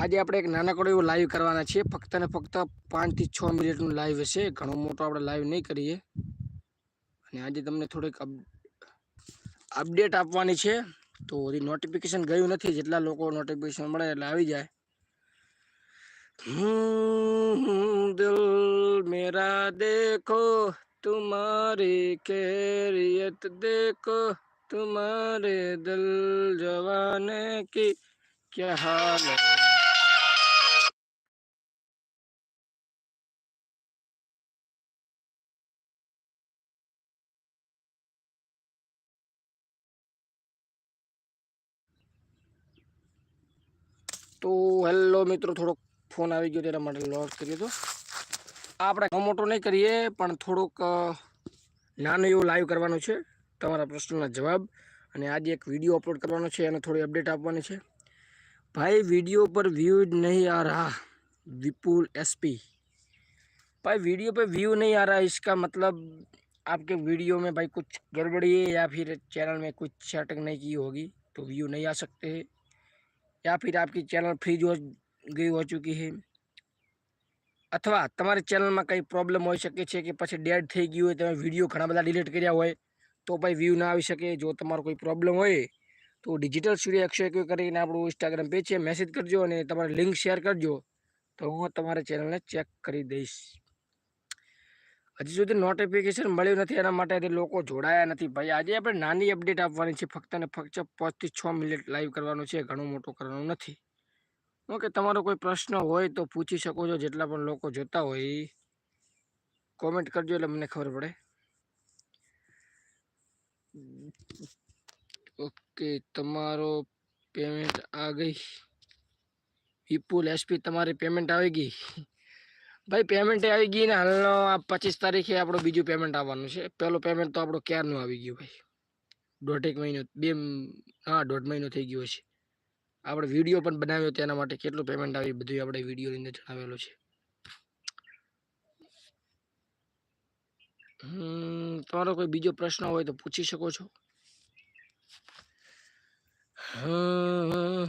આજે આપણે એક નાનકડો એવું લાઈવ કરવાના છીએ. ફક્ત ને ફક્ત પાંચથી છ મિનિટનું લાઈવ હશે. ઘણો મોટો આપણે લાઈવ નહીં કરીએ. અને આજે તમને થોડીક અપડેટ આપવાની છે. તો હજી નોટિફિકેશન ગયું નથી. જેટલા લોકો નોટિફિકેશન મળે એટલે આવી જાય. હું દિલ મેરા દેખો, તુમારી કેરિયત દેખો, તુમારે દિલ જવાને કે, ક્યા હાલ તો હેલો મિત્રો થોડોક ફોન આવી ગયો તેના માટે લોક કરી દો આપણે ઘણો મોટો નહીં કરીએ પણ થોડુંક અ, નાનું એવું લાઈવ કરવાનું છે તમારા પ્રશ્નોના જવાબ અને આજે એક વિડીયો અપલોડ કરવાનો છે અને થોડી અપડેટ આપવાની છે भाई वीडियो पर व्यू नहीं आ रहा विपुल एसपी भाई वीडियो पे व्यू नहीं आ रहा इसका मतलब आपके वीडियो में भाई कुछ गड़बड़ी है या फिर चैनल में कुछ सेटिंग नहीं की होगी तो व्यू नहीं आ सकते हैं या फिर आपकी चैनल फ्रीज हो गई हो चुकी है અથવા તમારી ચેનલમાં કંઈ પ્રોબ્લેમ હોઈ શકે છે કે પછી ડેડ થઈ ગયું હોય તમે વિડીયો ઘણા બધા ડિલીટ કર્યા હોય તો ભાઈ વ્યૂ ના આવી શકે જો તમારો કોઈ પ્રોબ્લેમ હોય તો ડિજિટલ સ્ટુડિયો એકસો એક કરીને આપણું ઇન્સ્ટાગ્રામ પેજ છે મેસેજ કરજો અને તમારે લિંક શેર કરજો તો હું તમારી ચેનલને ચેક કરી દઈશ હજી સુધી નોટિફિકેશન મળ્યું નથી, એના માટે લોકો જોડાયા નથી ભાઈ. આજે આપણે નાની અપડેટ આપવાની છે, ફક્ત અને ફક્ત પાંચથી છ મિનિટ લાઈવ કરવાનું છે, ઘણું મોટું કરવાનું નથી. ઓકે તમારો કોઈ પ્રશ્ન હોય તો પૂછી શકો છો, જેટલા પણ લોકો જોતા હોય કોમેન્ટ કરજો એટલે મને ખબર પડે. ઓકે, તમારો પેમેન્ટ આ ગઈ. વિપુલ એસપી તમારી પેમેન્ટ આવી ગઈ. ભાઈ પેમેન્ટ આવી ગઈ ને હાલનો આ પચીસ તારીખે આપણું બીજું પેમેન્ટ આવવાનું છે. પહેલું પેમેન્ટ તો આપણું ક્યારનું આવી ગયું ભાઈ? દોઢેક મહિનો બે હા દોઢ મહિનો થઈ ગયો છે આપણે વીડિયો પણ બનાવ્યો તેના માટે કેટલું પેમેન્ટ આવી બધું આપણે વિડીયોની અંદર જણાવેલું છે. તમારો કોઈ બીજો પ્રશ્ન હોય તો પૂછી શકો છો. હમ,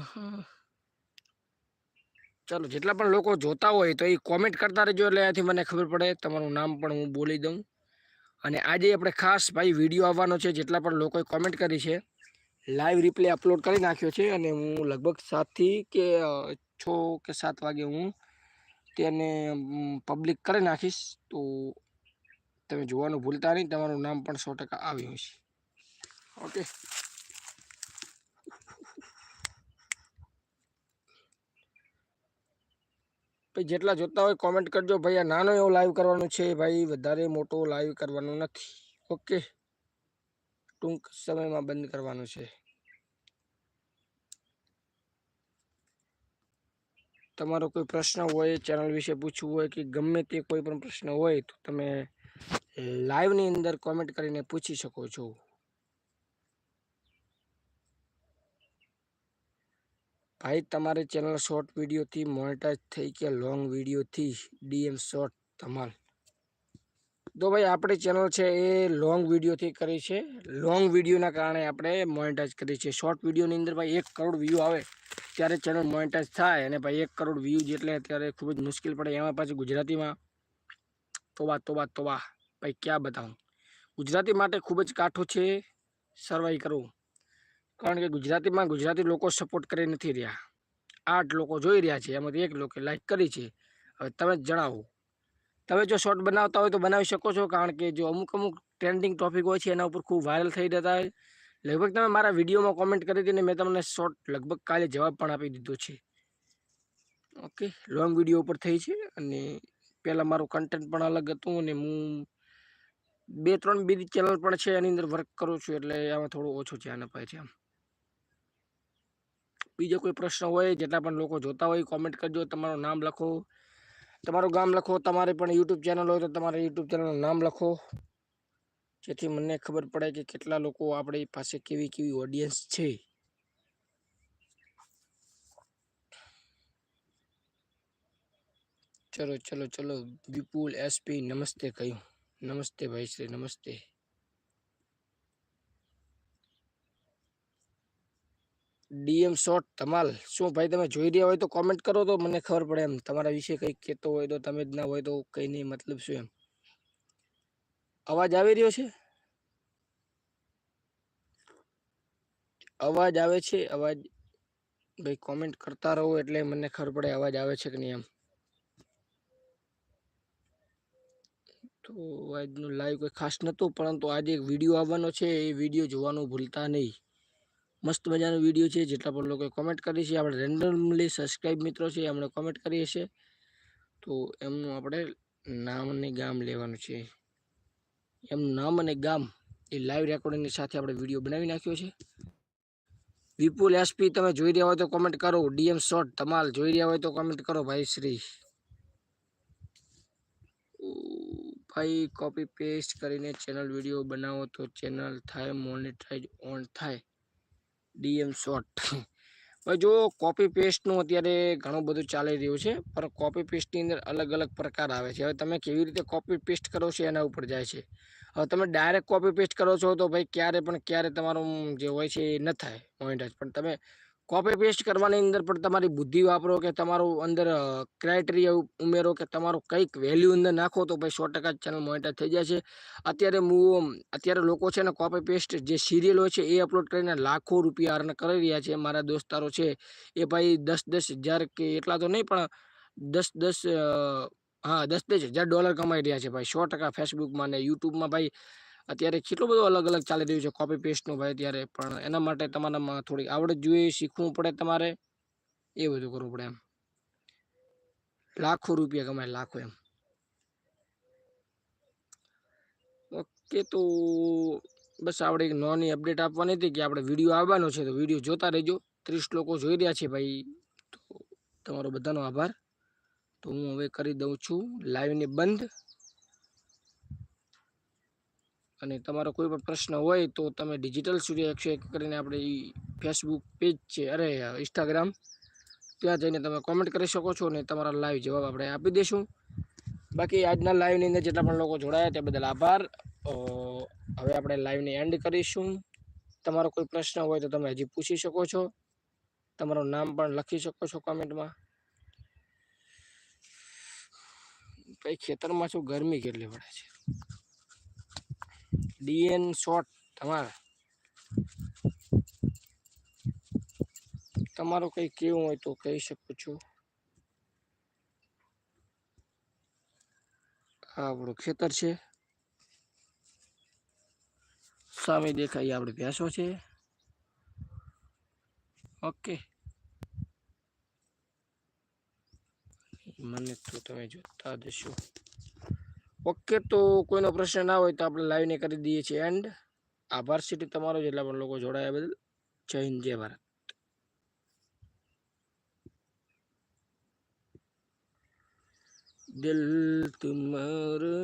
ચાલો, જેટલા પણ લોકો જોતા હોય તો એ કોમેન્ટ કરતા રહેજો એટલે એનાથી મને ખબર પડે. તમારું નામ પણ હું બોલી દઉં. અને આજે આપણે ખાસ ભાઈ વીડિયો આવવાનો છે, જેટલા પણ લોકોએ કોમેન્ટ કરી છે લાઈવ રિપ્લે અપલોડ કરી નાખ્યો છે અને હું લગભગ સાતથી કે છ કે સાત વાગે હું તેને પબ્લિક કરી નાખીશ. તો તમે જોવાનું ભૂલતા નહીં, તમારું નામ પણ સો ટકા આવ્યું છે ઓકે ભાઈ, જેટલા જોતા હોય કોમેન્ટ કરજો. ભાઈ, આ નાનો એવો લાઈવ કરવાનું છે ભાઈ, વધારે મોટો લાઈવ કરવાનો નથી. ઓકે ટૂંક સમયમાં બંધ કરવાનું છે. તમારો કોઈ પ્રશ્ન હોય ચેનલ વિશે પૂછવું હોય કે ગમે તે કોઈ પણ પ્રશ્ન હોય, તો તમે લાઈવની અંદર કોમેન્ટ કરીને પૂછી શકો છો. ભાઈ, તમારી ચેનલ શોર્ટ વિડીયોથી મોનેટાઈઝ થઈ કે લોંગ વિડીયોથી? ડીએમ શોર્ટ, ધમાલ. તો ભાઈ, આપણી ચેનલ છે એ લોંગ વિડીયોથી કરી છે. લોંગ વિડીયોના કારણે આપણે મોનેટાઈઝ કરી છે. શોર્ટ વિડીયોની અંદર ભાઈ એક કરોડ વ્યૂ આવે ત્યારે ચેનલ મોનેટાઈઝ થાય અને ભાઈ એક કરોડ વ્યૂ જેટલે ત્યારે ખૂબ જ મુશ્કેલ પડે. એમાં પાછી ગુજરાતીમાં તોબા તોબા તોબા. ભાઈ, ક્યાં બતાવું? ગુજરાતી માટે ખૂબ જ કાઠું છે. સર્વાઈ કરવું. કારણ કે ગુજરાતીમાં ગુજરાતી લોકો સપોર્ટ કરી નથી રહ્યા. આઠ લોકો જોઈ રહ્યા છે, એમાંથી એક લોકો લાઈક કરી છે. હવે તમે જ જણાવો. તમે જો શોર્ટ બનાવતા હોય તો બનાવી શકો છો, કારણ કે જો અમુક અમુક ટ્રેન્ડિંગ ટોપિક હોય છે, એના ઉપર ખૂબ વાયરલ થઈ જતા હોય. લગભગ તમે મારા વિડીયોમાં કોમેન્ટ કરી હતી ને મેં તમને શોર્ટ લગભગ કાલે જવાબ પણ આપી દીધો છે. ઓકે લોંગ વીડિયો ઉપર થઈ છે અને પહેલાં મારું કન્ટેન્ટ પણ અલગ હતું અને હું બે ત્રણ બીજી ચેનલ પણ છે, એની અંદર વર્ક કરું છું એટલે આમાં થોડું ઓછું ધ્યાન અપાય છે આમ. બીજો કોઈ પ્રશ્ન હોય, જેટલા પણ લોકો જોતા હોય કોમેન્ટ કરજો. તમારું નામ લખો. તમારું ગામ લખો. તમારે પણ યુટ્યુબ ચેનલ હોય તો તમારે યુટ્યુબ ચેનલનું નામ લખો. જેથી મને ખબર પડે કે કેટલા લોકો આપણી પાસે કેવી કેવી ઓડિયન્સ છે. ચલો ચલો ચલો. વિપુલ એસપી નમસ્તે કહ્યું. નમસ્તે ભાઈ શ્રી, નમસ્તે. ડીએમ શોર્ટ ધમાલ. શું ભાઈ તમે જોઈ રહ્યા હોય તો કોમેન્ટ કરો તો મને ખબર પડે એમ. તમારા વિશે કંઈક કહેતો હોય તો તમે જ ના હોય તો કંઈ નહીં, મતલબ શું એમ? અવાજ આવી રહ્યો છે? અવાજ આવે છે? અવાજ ભાઈ કોમેન્ટ કરતા રહો એટલે મને ખબર પડે અવાજ આવે છે કે નહીં એમ. તો આજનું લાઈવ કોઈ ખાસ નહોતું, પરંતુ આજે એક વીડિયો આવવાનો છે. એ વીડિયો જોવાનું ભૂલતા નહીં. મસ્ત મજાનો વીડિયો છે, જેટલા પણ લોકોએ કોમેન્ટ કરી છે. આપણે રેન્ડમલી સબસ્ક્રાઈબ મિત્રો છે એમણે કોમેન્ટ કરી હશે તો એમનું આપણે નામ અને ગામ લેવાનું છે. એમનું નામ અને ગામ એ લાઈવ રેકોર્ડિંગની સાથે આપણે વીડિયો બનાવી નાખ્યો છે. વિપુલ એસપી તમે જોઈ રહ્યા હોય તો કોમેન્ટ કરો. ડીએમ શોર્ટ ધમાલ જોઈ રહ્યા હોય તો કોમેન્ટ કરો ભાઈ શ્રી. ભાઈ કોપી પેસ્ટ કરીને ચેનલ વીડિયો બનાવો તો ચેનલ થાય મોનિટાઈઝ ઓન થાય. DM short. હવે જો કોપી પેસ્ટનું અત્યારે ઘણું બધું ચાલી રહ્યું છે, પણ કોપી પેસ્ટની અંદર અલગ અલગ પ્રકાર આવે છે. હવે તમે કેવી રીતે કોપી પેસ્ટ કરો છો એના ઉપર જાય છે. હવે તમે ડાયરેક્ટ કોપી પેસ્ટ કરો છો તો ભાઈ ક્યારે પણ ક્યારે તમારું જે હોય છે એ ન થાય મોનેટાઈઝ પણ તમે કોપી પેસ્ટ કરવાની અંદર પણ તમારી બુદ્ધિ વાપરો કે તમારું અંદર ક્રાઇટેરિયા ઉમેરો કે તમારું કંઈક વેલ્યુ અંદર નાખો તો ભાઈ સો ટકા ચેનલ મોનિટર થઈ છે અત્યારે હું અત્યારે લોકો છે ને કોપી પેસ્ટ જે સિરિયલો છે એ અપલોડ કરીને લાખો રૂપિયા અર્ન કરી રહ્યા છે. મારા દોસ્તારો છે એ ભાઈ દસ દસ હજાર કે એટલા તો નહીં પણ દસ દસ હા, દસ દસ હજાર ડોલર કમાઈ રહ્યા છે ભાઈ. સો ટકા ફેસબુકમાં ને યુટ્યુબમાં ભાઈ અત્યારે કેટલું બધું અલગ અલગ ચાલી રહ્યું છે કોપી પેસ્ટનું ભાઈ અત્યારે? પણ એના માટે તમારામાં થોડી આવડત જોઈએ, શીખવું પડે તમારે? એ બધું કરવું પડે એમ. લાખો રૂપિયા કમાય, લાખો એમ. ઓકે, તો બસ આપણે એક નોની અપડેટ આપવાની હતી કે આપણે વીડિયો આવવાનો છે, તો વીડિયો જોતા રહેજો. ત્રીસ લોકો જોઈ રહ્યા છે ભાઈ. તો તમારો બધાનો આભાર. તો હું હવે કરી દઉં છું. લાઈવને બંધ. અને તમારો કોઈ પણ પ્રશ્ન હોય તો તમે ડિજિટલ સ્ટુડિયો એકસો એક કરીને આપણે ફેસબુક પેજ છે, અરે ઇન્સ્ટાગ્રામ ત્યાં જઈને તમે કોમેન્ટ કરી શકો છો અને તમારા લાઈવ જવાબ આપણે આપી દઈશું બાકી આજના લાઈવની અંદર જેટલા પણ લોકો જોડાયા તે બદલ આભાર. હવે આપણે લાઈવને એન્ડ કરીશું. તમારો કોઈ પ્રશ્ન હોય તો તમે હજી પૂછી શકો છો. તમારું નામ પણ લખી શકો છો કોમેન્ટમાં ભાઈ ખેતરમાં શું ગરમી કેટલી પડે છે? ડીએન શોર્ટ તમારે. તમારું કંઈ કેવું હોય તો કહી શકું છું. આપણું ખેતર છે. સામે દેખાય આપણે ભેંસો છે. ઓકે. મને તો તમે જોતા જશો ઓકે તો કોઈનો પ્રશ્ન ના હોય તો આપણે લાઈવને કરી દઈએ છીએ. એન્ડ આભાર સિટી તમારો જેટલા પણ લોકો જોડાયા બદલ. જય હિન્દ, જય ભારત. દિલ તુમ્હારે